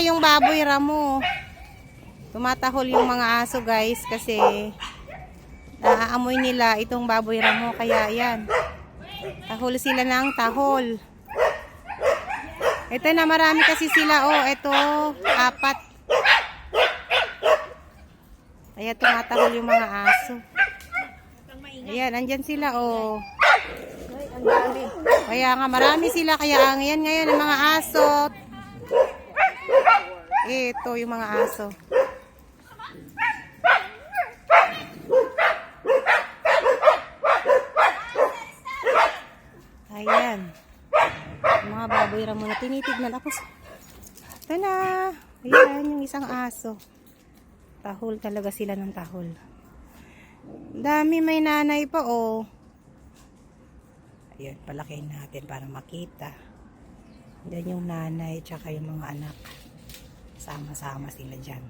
pala yung baboy ramo. Tumatahol yung mga aso guys kasi naaamoy nila itong baboy ramo. Kaya yan. Tahol sila ng tahol. Ito na marami kasi sila. Oh, ito. Apat. Kaya tumatahol yung mga aso. Ayan, andyan sila. Oh. Kaya nga marami sila. Kaya ang yan ngayon ang mga aso. Ito yung mga aso. Ayan. Mga baboy ramo na tinitignan ako. Ito na. Ayan yung isang aso. Tahol talaga sila ng tahol. Dami may nanay pa oh. Ayan, palakihin natin para makita. Yan yung nanay tsaka yung mga anak. Sama-sama sila dyan.